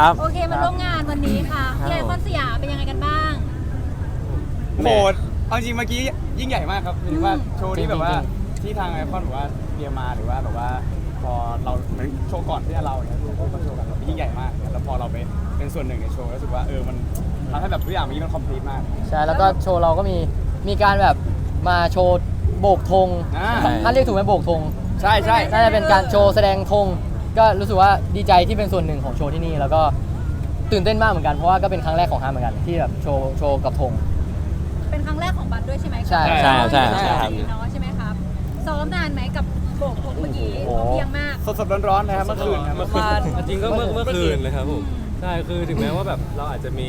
ครับโอเคมาร่วมงานวันนี้ค่ะครับ ที่ไอคอนสยามเป็นยังไงกันบ้าง โหดเอาจริงเมื่อกี้ยิ่งใหญ่มากครับหมายถึงว่าอืมโชว์ที่แบบว่าที่ทางไอคอนแบบว่าเตรียมมาหรือว่าแบบว่าพอเราเหมือนโชว์ก่อนที่จะเราเนี่ยคือเขาโชว์กันเรายิ่งใหญ่มากแล้วพอเราเป็นเป็นส่วนหนึ่งในโชว์รู้สึกว่าเออมันทำให้แบบทุกอย่างมันมันคอมพลีทมาก ใช่แล้วก็โชว์เราก็มีมีการแบบมาโชว์โบกธงอ่าถ้าเรียกถูกไหมโบกธงใช่ใช่ น่าจะเป็นการโชว์แสดงธง ก็รู้สึกว่าดีใจที่เป็นส่วนหนึ่งของโชว์ที่นี่ แล้วก็ตื่นเต้นมากเหมือนกันเพราะว่าก็เป็นครั้งแรกของฮาร์เหมือนกันที่แบบโชว์โชว์กับธง เป็นครั้งแรกของบัตรด้วยใช่ไหมใช่ใช่ใช่ใช่ครับ เนาะใช่ไหมครับซ้อมนานไหมกับโบกผมเมื่อกี้โอ้โหเพียงมากสดๆร้อนๆนะครับเมื่อคืนครับ เมื่อคืนจริงก็เมื่อเมื่อคืนเลยครับผมใช่คือถึงแม้ว่าแบบเราอาจจะมี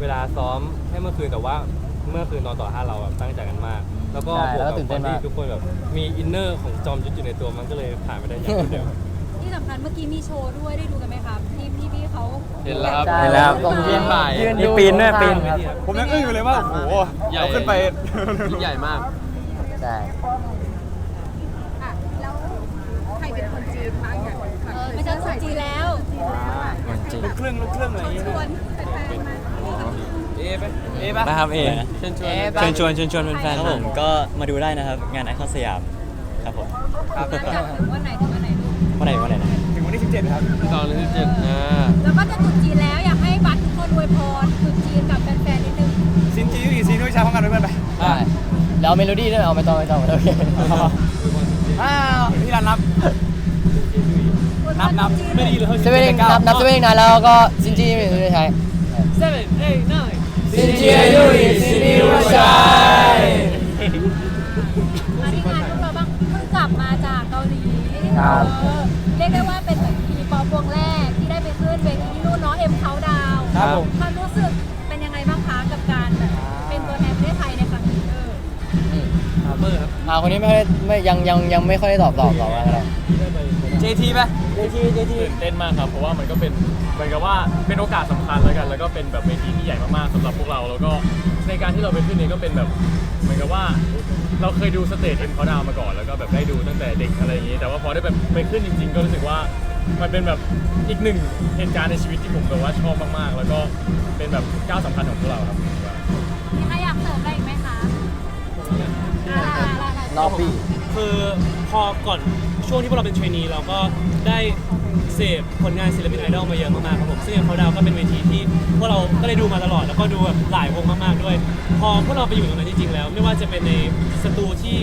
เวลาซ้อมแค่เมื่อคืนแต่ว่าเมื่อคืนตอนต่อห้าเราแบบตั้งใจกันมาก แล้วก็ใช่บวกแล้วก็กับตื่นคเต้นนที่มาก ทุกคนแบบมีอินเนอร์ของจอมยุทธอยู่ในตัวมันก็เลยผ่านไปได้อย่างรวดเร็ว ที่สำคัญเมื่อกี้มีโชว์ด้วยได้ดูกันไหมครับที่พี่พี่ๆเขาเห็นแล้วครับใช่เห็นแล้วต้องยืนปีนป่ายยืนมีดูปีนด้วยปีนครับผมยังอึ้งอยู่เลยว่า โอ้โหใหญ่เราขึ้นไปใหญ่มาก ใช่ อะแล้วใครเป็นคนจีนบ้างอย่างเออไม่ใช่คนจีนแล้วจริงลูกครึ่งลูกครึ่งอะไรอย่างเงี้ยชวนแฟนๆมาเอ๊ะไปเอ๊ะปะนะครับเอเชิญชวนเอ๊ะเชิญชวนเชิญชวนแฟนครับผมก็มาดูได้นะครับ งานไอคอนสยามครับผมครับนัดกันถึงวันไหนถึงวันไหนลูก วันไหนวันไหนนะถึงวันที่17ครับตอนที่เจ็ดอ่าแล้วก็จะตรุษจีนแล้วอยากให้บัตรทุกคนอวยพรตรุษจีนกับแฟนๆนิดนึงซินจีอยู่อีกซีด้วยชาพร้อมกันด้วยเพื่อนไปใช่แล้วเมโลดี้ด้วยเอาไม่ต้องไม่ต้องโอเคอ้าวพี่รันนับอวยพรนับนับตรุษจีไม่ดีเลยเซเว่นนับนับเซเว่นนานแล้วก็ซินจีไม่ได้ใช้ seven eight nine ซินจีอายุอีซินจีว่าใช่ม ครับเออเรียกได้ว่าเป็นทีป๊อปวงแรกที่ได้ไปขึ้นเวทีที่นู่นเนาะเอ็มเขาดาวครับผม ความรู้สึกเป็นยังไงบ้างคะกับการแบบเป็นตัวแทนประเทศไทยในครั้งนี้เออฮาร์เบอร์ครับ อ่าคนนี้ไม่ค่อยไม่ยังยังยังไม่ค่อยได้ตอบตอบตอบอะไร เจทีป่ะตื่นเต้นมากครับ เพราะว่ามันก็เป็นเหมือนกับว่าเป็นโอกาสสำคัญแล้วกัน แล้วก็เป็นแบบเวทีที่ใหญ่มากๆสำหรับพวกเรา แล้วก็ในการที่เราไปขึ้นนี้ก็เป็นแบบเหมือนกับว่าเราเคยดูสเตจเอ็มเขาดาวมาก่อน แล้วก็แบบได้ดูตั้งแต่เด็กอะไรอย่างนี้ แต่ว่าพอได้แบบไปขึ้นจริง ๆ ก็รู้สึกว่ามันเป็นแบบอีกหนึ่งเหตุการณ์ในชีวิตที่ผมแบบว่าชอบมากๆ แล้วก็เป็นแบบก้าวสำคัญของพวกเราครับมีใครอยากเสริมอะไรอีกไหมคะอ่าลาลาลานอกปีคือพอก่อน ช่วงที่พวกเราเป็นเทรนนีเราก็ได้เสพผลงานศิลปินไอดอลมาเยอะมากๆครับผมซึ่งเขาดาวก็เป็นเวทีที่พวกเราก็ได้ดูมาตลอด แล้วก็ดูแบบหลายวงมากๆด้วย พอพวกเราไปอยู่ตรงนั้นจริงๆแล้ว ไม่ว่าจะเป็นในสตูที่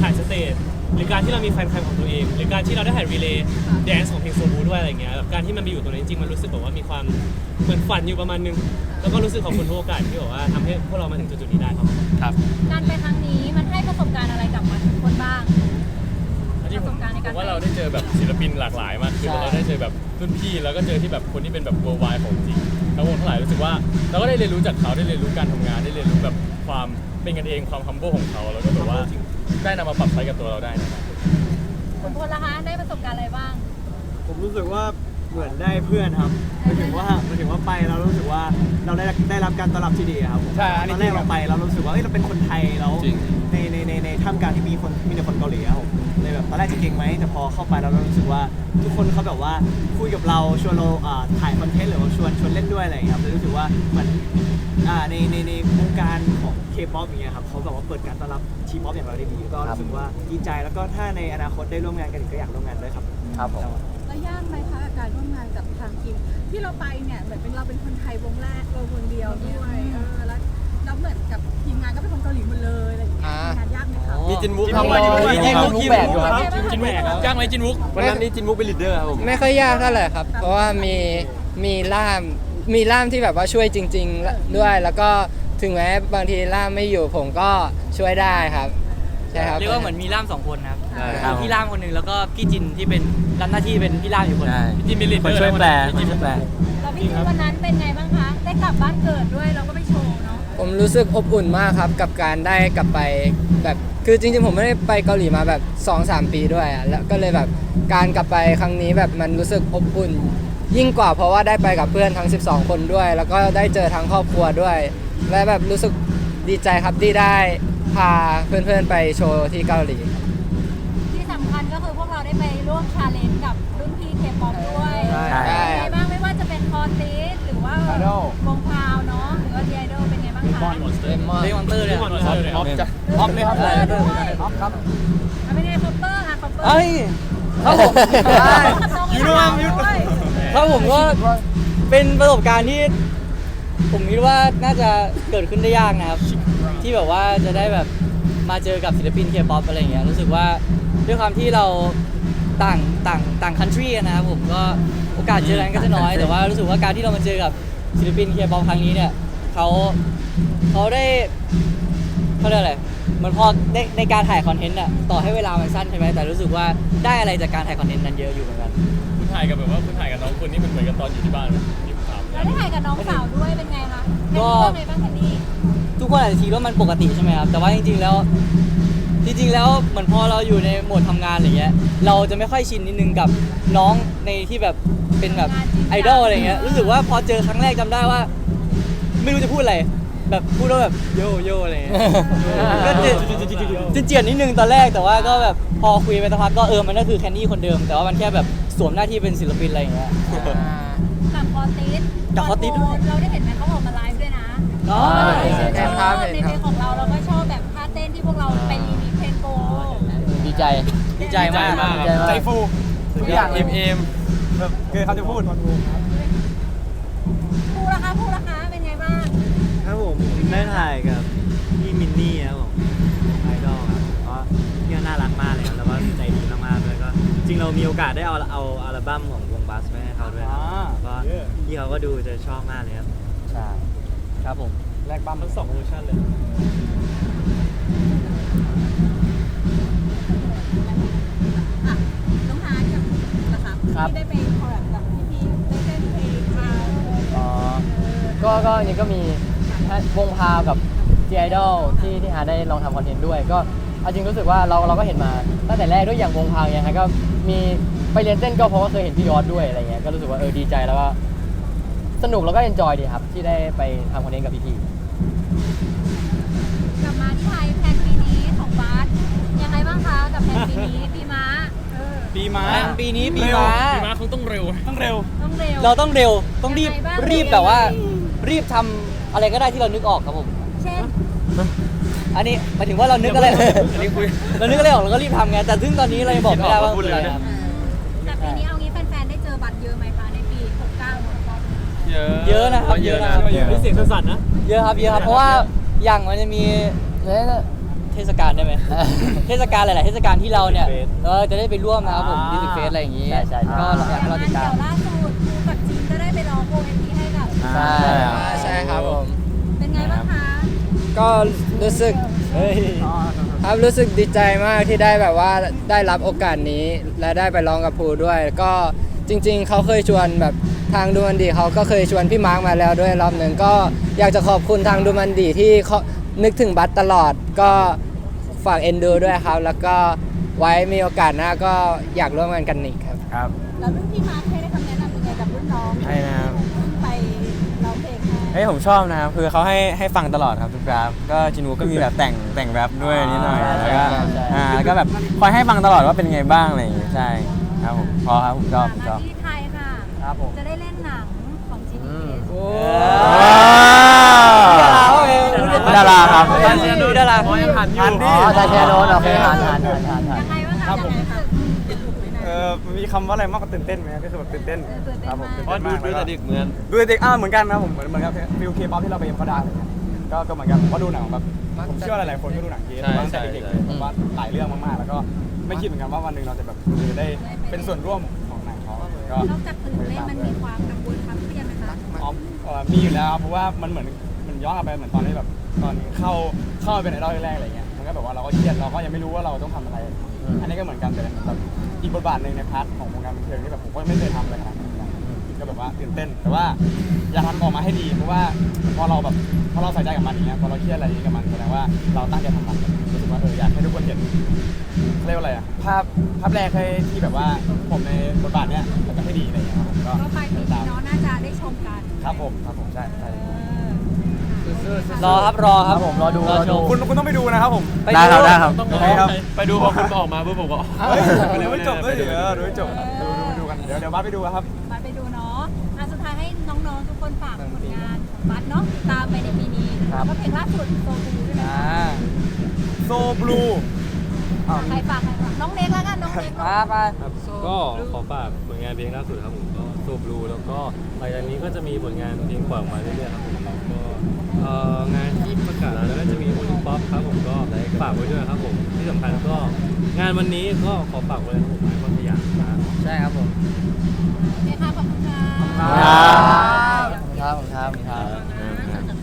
ถ่ายสเตจหรือการที่เรามีแฟนคลับของตัวเอง หรือการที่เราได้ถ่ายรีเลย์แดนซ์ของเพลงโซบูด้วยอะไรเงี้ยแบบการที่มันไปอยู่ตรงนั้นจริงๆมันรู้สึกแบบว่ามีความเหมือนฝันอยู่ประมาณนึงแล้วก็รู้สึกขอบคุณทุกโอกาสที่แบบว่าทำให้พวกเรามาถึงจุดๆนี้ได้ครับการไปครั้งนี้มันให้ประสบการณ์อะไรกับมันทุกคนบ้าง อันนี้ผมประสบการณ์ในผการมว่าเราได้เจอแบบศิลปินหลากหลายมากขึ้นแล้วเราได้เจอแบบรุ่นพี่แล้วก็เจอที่แบบคนที่เป็นแบบ worldwide ของจริงทั้งวงทั้งหลายรู้สึกว่าเราก็ได้เรียนรู้จากเขาได้เรียนรู้การทำงานได้เรียนรู้แบบความเป็นกันเองความ humble ของเขาแล้วก็แบบว่าได้นำมาปรับใช้กับตัวเราได้นะครับคุณพลละคะได้ประสบการณ์อะไรบ้าง ผมรู้สึกว่าเหมือนได้เพื่อนครับหมายถึงว่าหมายถึงว่าไปเรารู้สึกว่าเราได้ได้รับการต้อนรับที่ดีครับผมใช่อันตนี้อนจแรริกงครัเราบไปเรารู้สึกว่าเอ้ยเราเป็นคนไทยแล้วจริง ในในในในท่ามกลางที่มีคนมีแต่คนเกาหลีครับผมเลยแบบต อนแรกจะเก่งไหมแต่พอเข้าไปแล้วเรารู้สึกว่าทุกคนเขาแบบว่าคุยกับเราชวนเราอ่าถ่ายคอนเทนต์หรือว่าชวนชวนเล่นด้วยอะไรอย่างเงี้ยครับเลยรู้สึกว่าเหมือนอ่าในในในวงการของเคป๊อปอย่างเงี้ยครับเขาแบบว่าเปิดการต้อนรับทีป๊อปอย่างเราได้ดีก็รู้สึกว่าดีใจแล้วก็ถ้าในอนาคตได้ร่วมงานกันอีกก็อยากร่วมงานด้วยครับครับผมแล้วยากไหมคะกับการร่วมงานกับทางทีมที่เราไปเนี่ยเหมือนเป็นเราเป็นคนไทยวงแรกวงเดียวด้วยเออแล้ว เราเหมือนกับทีมงานก็เป็นคนเกาหลีหมดเลยอะไรอย่างเงี้ยงานยากไหมคะมีจินวุกทำอะไรมีจินวุกแบกอยู่ครับจินวุกจ้างไหมจินวุกวันนั้นนี่จินวุกเป็นลีดเดอร์ครับผมไม่ค่อยยากเท่าไหร่ครับ เพราะว่ามีมีล่ามมีล่ามที่แบบว่าช่วยจริง ๆ ด้วย แล้วก็ถึงแม้บางทีล่ามไม่อยู่ผมก็ช่วยได้ครับใช่ครับเรียกว่าเหมือนมีล่ามสองคนครับใช่ครับมีพี่ล่ามคนหนึ่งแล้วก็พี่จินที่เป็นรับหน้าที่เป็นพี่ล่ามอยู่คนหใช่นึ่งจินเป็นลีดคเดอนร์ช่วยแปลคนช่วยแปลเราพี่จินวันนั้นเป็นไงบ้างคะ ได้กลับบ้านเกิดด้วยเราก็ไปโชว์เนาะ ผมรู้สึกอบอุ่นมากครับกับการได้กลับไปแบบคือจริงๆผมไม่ได้ไปเกาหลีมาแบบ2-3ปีด้วยอะแล้วก็เลยแบบการกลับไปครั้งนี้แบบมันรู้สึกอบอุ่น ยิ่งกว่าเพราะว่าได้ไปกับเพื่อนทั้ง 12 คนด้วย แล้วก็ได้เจอทั้งครอบครัวด้วย และแบบรู้สึกดีใจครับที่ได้พาเพื่อนๆไปโชว์ที่เกาหลี ที่สำคัญก็คือพวกเราได้ไปร่วมชาเลนจ์กับรุ่นพี่เคป๊อปด้วยใช่ใช่เป็นไงบ้างไม่ว่าจะเป็นคอร์ติสมอนเลม อนเรียกมอนเตอร์เลยมอนอะเตอร์เลยออฟจ้ะออฟเลยครับเออด้วยออฟครับอะเป็นไงคอปเปอร์อะคอปเปอร์เอ้ยครับผมยูโน่ว่ายูโน่ครับผมก็เป็นประสบการณ์ที่ ผมคิดว่าน่าจะเกิดขึ้นได้ยากนะครับ ที่แบบว่าจะได้แบบมาเจอกับศิลปินเคป๊อปอะไรอย่างเงี้ยรู้สึกว่าด้วยความที่เราต่างต่างต่างคันทรีนะครับผมก็โอกาสเจอกันก็จะน้อย แต่ว่ารู้สึกว่าการที่เรามาเจอกับศิลปินเคป๊อปครั้งนี้เนี่ยเขา เขาได้เขาเรียกอะไรเหมันพอในในการถ่ายคอนเทนต์อะต่อให้เวลามันสั้นใช่ไหมแต่รู้สึกว่าได้อะไรจากการถ่ายคอนเทนต์นั้นเยอะอยู่เหมือนกัน คุณถ่ายกับแบบว่าคุณถ่ายกับน้องคุณนี่มันเหมือนกับตอนอยู่ที่บ้านเลยที่ผมถามแล้วได้ถ่ายกับน้องสาวด้วยเป็นไงคะแคนก็ดี้ว่าไงบ้างแคนดี้ทุกคนอาจจะคิดว่ามันปกติใช่ไหมครับแต่ว่าจริงๆแล้วจริงๆแล้วเหมือนพอเราอยู่ในโหมดทำงานอะไรเงี้ยเราจะไม่ค่อยชินนิดนึงกับน้องในที่แบบเป็นแบบไอดอลอะไรเงี้ยรู้สึกว่าพอเจอครั้งแรกจำได้ว่า ไม่รู้จะพูดอะไร แบบพูดว่าแบบโยโย่อะไรเงี้ยก็เจียนเจียนๆนิดนึงตอนแรกแต่ว่าก็แบบพอคุยไปสักพักก็เออมันก็คือแคนดี้คนเดิม แต่ว่ามันแค่แบบสวมหน้าที่เป็นศิลปินอะไรอย่างเงี้ย กับคอติสกับคอติสด้วย เราได้เห็นไหมเขาออกมาไลฟ์ด้วยนะอ๋อในเห็นครับเห็นในคเพรับลงของเราเราก็ชอบแบบท่าเต้นที่พวกเราไปรีมิกเพลงโกดีใจดีใจมากมากดีใจมาก ใจฟูทุกอย่างเลย เอ็มเอ็มแบบเกินเขาจะพูด ได้ถ่ายกับพี่มินนี่ครับผมไอดอลครับก็พี่ก็น่ารักมากเลยครับแล้วก็ใจดีมากๆด้วยก็จริงเรามีโอกาสได้เอาเอาอัลบั้มของวงบัสไปให้เขาด้วยครับอ่า ก็พี่เขาก็ดูจะชอบมากเลยครับใช่ครับผมแลกบัมทั้งสองเวอร์ชันเลยอะน้องฮาร์ดกับนะคะครับที่ได้ไปคอลแลบกับพี่ๆได้เต้นเพลงมาอ๋อ ก็ก็อันนี้ก็มี วงพาวกับ G Idol ที่ที่หาได้ลองทำคอนเทนต์ด้วย ก็เอาจริงรู้สึกว่าเราเราก็เห็นมาตั้งแต่แรกด้วยอย่างวงพาวเนี่ยฮะก็มีไปเรียนเต้นก็เพราะว่าเคยเห็นพี่ยอดด้วยอะไรเงี้ยก็รู้สึกว่าเออดีใจแล้วก็สนุกแล้วก็เอนจอยดีครับ ที่ได้ไปทำคอนเทนต์กับพี่กลับมาที่ไทยแพลนปีนี้ของบาสยังไงบ้างคะกับแพลนปีนี้ปีม้าเออปีม้าแพลนปีนี้ปีเร็วม้าพี่มาคงต้องเร็ว ต้องเร็ว ต้องเร็วเราต้องเร็วต้องรีบยังไงบ้างรีบแบบว่า รีบทำ อะไรก็ได้ที่เรานึกออกครับผม เช่นอันนี้หมายถึงว่าเรานึกอะไรอันนี้คุย เรานึกอะไรออกเราก็รีบทำไงแต่ซึ่งตอนนี้เรายังบอกไม่ได้ว่าคืออะไรครับ แต่ปีนี้เอางี้แฟนๆ ได้เจอบัตรเยอะไหมคะในปี 69ของเราเยอะเยอะนะครับเยอะนะครับเยอะมีเสียงสั่นๆนะ เยอะครับเยอะครับเพราะว่าอย่างมันจะมีๆเนี่ยเทศกาลได้ไหม เทศกาลหลาย ๆ เทศกาลที่เราเนี่ย เออจะได้ไปร่วมนะครับผมอ่าดิสเฟสอะไรอย่างงี้ใช่ใช่ใช่ ก็อยากให้เราติดตาม เดี๋ยวล่าสุด ทีให้กับใช่ใช่ครับผม เป็นไงบ้างคะก็รู้สึกเฮ้ยครับรู้สึกดีใจมากที่ได้แบบว่าได้รับโอกาสนี้ และได้ไปร้องกับภูด้วย ก็จริง ๆ เขาเคยชวนแบบทางดูมันดีเขาก็เคยชวนพี่มาร์กมาแล้วด้วยรอบหนึ่งก็อยากจะขอบคุณทางดูมันดีที่เขานึกถึงบัตตลอดก็ฝากเอ็นดูด้วยครับ แล้วก็ไว้มีโอกาสหน้าก็อยากร่วมงานกันอีกครับครับแล้วรุ่นพี่มาร์คให้ได้คำแนะนำยังไงกับรุ่นน้องให้นะ ฮ้ยผมชอบนะครับคือเขาให้ให้ฟังตลอดครับทุกกราฟก็จินูก็มีแบบแต่งแต่งแรปด้วยนิดหน่อยแล้วก็ใช่ใช่ อ่าแล้วก็แบบคอยให้ฟังตลอดว่าเป็นไงบ้างอะไรอย่างเงี้ยใช่ครับผมพอครับผมชอบผมชมาอบ ที่ไทยค่ะ ครับผม จะได้เล่นหนังของจีนีโอ้ดาราครับ ดาราดูดารา อ๋อยังหันอยู่อ๋อตาเชียร์โดนโอเคทานทานทานทาน คะครับผมยังไงคะเออมีคำว่าอะไรมากกว่าตื่นเต้นไหมก็คือแบบตื่นเต้นเออตื่นเต้นครับผมมากตื่นเพราะเต้นดูมากดูแต่เด็กเหมือน ดูแต่เด็กอ้าวเหมือนกันนะครับผมเหมือนเหมือนกับฟิลเคป๊อปที่เราไปเอ็มเขาดาวอะไรเงี้ยก็ก็เหมือนกันผมก็ดูหนังแบบผมเชื่อว่าหลายๆคนก็ดูหนังเยอะใช่ตั้งแต่เด็กใช่ ๆผมว่าหลายเรื่องมากๆ แล้วก็ไม่คิดเหมือนกันว่าวันหนึ่งเราจะแบบคือได้เป็นส่วนร่วมของหนังเขาก็ นอกจากตื่นเต้นมันมีความกังวลความเครียดไหมคะอ๋อเอ่อมีอยู่แล้วครับเพราะว่ามันเหมือนมันย้อนกลับไปเหมือนตอนที่แบบตอนเข้าเข้าไปเป็นไอดอลแรกๆอะไรเงี้ยมันก็แบบว่าเราก็เครียดเราก็ยังไม่รู้ว่าเราต้องทำอะไร อันนี้ก็เหมือนกันแต่เป็นแบบอีกบทบาทหนึ่งในพาร์ทของวงการบันเทิงที่แบบผมก็ไม่เคยทำอะไรขนาดนี้เหมือนกันก็แบบว่าตื่นเต้น แต่ว่าอย่าทำออกมาให้ดีเพราะว่าพอเราแบบพอเราใส่ใจกับมันอย่างเงี้ยพอเราเครียดอะไรอย่างเงี้ยกับมันแสดงว่าเราตั้งใจทำมันรู้สึกว่าเอออยากให้ทุกคนเห็นเขาเรียกว่าอะไรอะภาพภาพแรกให้ที่แบบว่าผมในบทบาทเนี้ยมันจะให้ดีอะไรอย่างเงี้ยครับผมก็ก็ปลายปีนี้เนาะน่าจะได้ชมกัน ครับผมครับผมใช่ใช่ รอครับรอครับครับผมรอดูรอดูคุณคุณต้องไปดูนะครับผมไปได้ครับได้ครับ ต้องโอเครับไปดูพอคุณออกมาปุ๊บผมก็เฮ้ยเดี๋ยวไม่จบเลยเดี๋ยวดูให้จบดูดูดูกันเดี๋ยวเดี๋ยวบ้านไปดูครับมาไปดูเนาะอะสุดท้ายให้น้น้องๆทุกคนฝากผลงานของบัสเนาะตามไปในปีนี้ครับ แล้วก็เพลงล่าสุดโซบูใช่ไหมอ่าโซบลูใครฝากใครฝากน้องเน็กแล้วกันน้องเน็กมาไปครับก็ขอฝากผลงานเพลงล่าสุดครับผม ตัวบลูแล้วก็หลังจากนี้ก็จะมีผลงานเพลงปล่อยออกมาเรื่อยๆครับผมแล้วก็เอ่องานที่ประกาศแล้วก็จะมีโอลิมป๊อปครับผมก็ฝากไว้ด้วยครับผมที่สำคัญก็งานวันนี้ก็ขอฝากไว้ครับผมไอคนสยามครับใช่ครับผมโอเคค่ะขอบคุณค่ะ ครับ